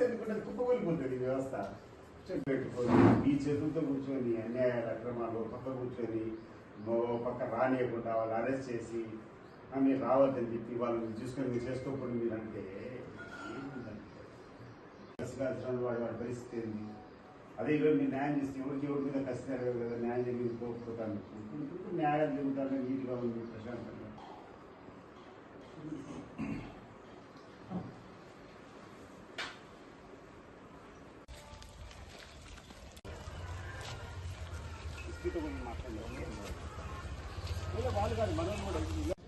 వ్యవస్థ ఎందుకంటే కుప్పకూలిపోతుంది ఈ వ్యవస్థ. చెక్ పెట్టుకొని ఈ చేతులతో కూర్చొని అన్యాయాలు అక్రమాలు పక్క కూర్చొని పక్క రానియకుండా వాళ్ళు అరెస్ట్ చేసి మీరు రావద్దని చెప్పి వాళ్ళని చూసుకొని మీరు చేసుకోకూడదు మీరు అంటే కసిగాల్సిన వాడు వాడి పరిస్థితి ఏంది? అదే ఈరోజు మీరు న్యాయం చేస్తే ఎవరికి ఎవరి మీద కసిగారు కదా? న్యాయం జరిగింది పోకపోతాను ఇప్పుడు న్యాయాలు జరుగుతాను నీట్గా ఉంది ప్రశాంతంగా. స్పీకర్ మాట్లాడలేదు వాళ్ళు కాదు మనం కూడా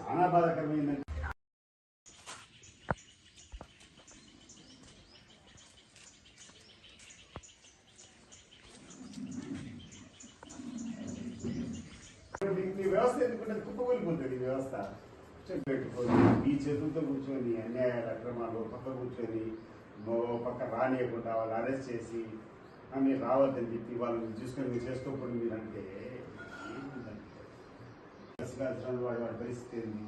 చాలా బాధాకరమైందండి ఈ వ్యవస్థ ఎందుకంటే కుప్పకూలిపోతుంది ఈ వ్యవస్థ. పెట్టుకొని ఈ చేతులతో కూర్చొని అన్యాయాలు అక్రమాలు పక్క కూర్చొని ఓ పక్క రానియకుండా వాళ్ళు అరెస్ట్ చేసి "ఆ, మీరు రావద్దని చెప్పి వాళ్ళని చూసుకొని మీరు చేసుకోకూడదు మీరంటే ఏముందంటే కసిగాల్సిన వాడు వాడి పరిస్థితి ఏంది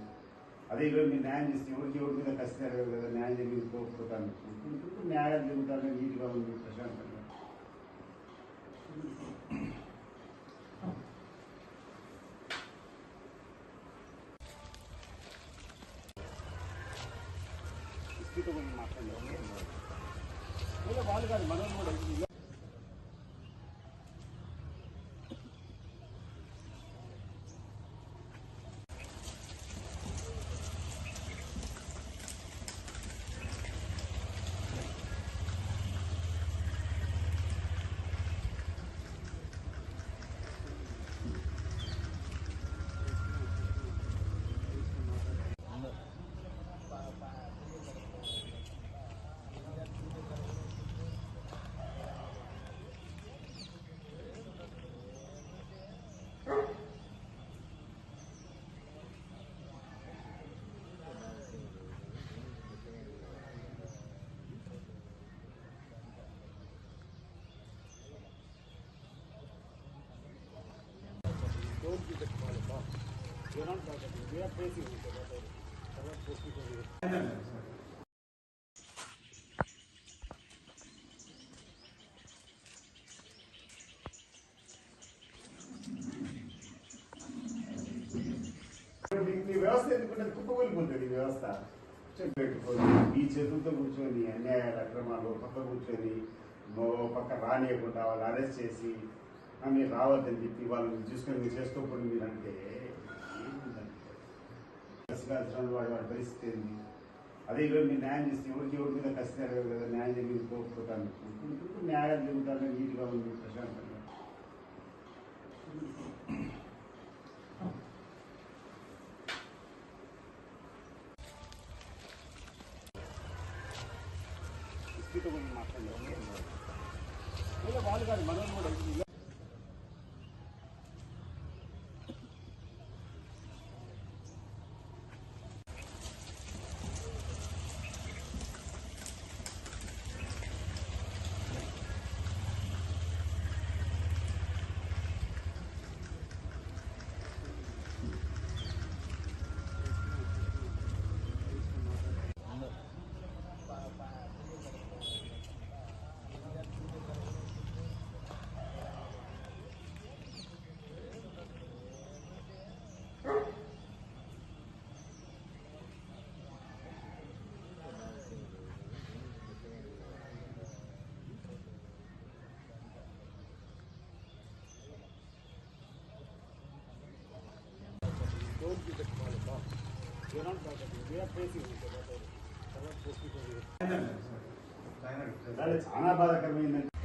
అదే ఈరోజు మీరు న్యాయం చేస్తే ఎవరికి ఎవరి మీద కసిగారు కదా న్యాయం జరిగింది కోరుకుంటాను ఇప్పుడు న్యాయాలు జరుగుతాను నీట్గా ఉంది ప్రశాంతంగా స్పీకర్ గురించి మాట్లాడలేదు ఇలా వాళ్ళు కాదు మనం కూడా ఈ వ్యవస్థ ఎందుకంటే కుప్పకూలిపోతుంది ఈ వ్యవస్థ? చెక్ ఈ చేతులతో కూర్చొని అన్యాయాలు అక్రమాలు పక్క కూర్చొని ఓ పక్క రానియకుండా వాళ్ళు అరెస్ట్ చేసి నేను రావద్దని చెప్పి వాళ్ళని చూసుకొని మీరు చేసుకోకూడదు మీరు అంటే కసిగాల్సిన వాడు వాడు పరిస్థితి ఏంది? అదే ఈరోజు మీరు న్యాయం చేస్తే ఎవరికి ఎవరి మీద కసి కసిగారు కదా న్యాయం జరిగింది కోరుకుంటాను ఇప్పుడు న్యాయాలు జరుగుతాను నీట్గా ఉంది ప్రశాంతంగా. స్పీకర్ మాట్లాడలేదు. వాళ్ళు కాదు మనం కూడా చాలా బాధాకరమైందండి.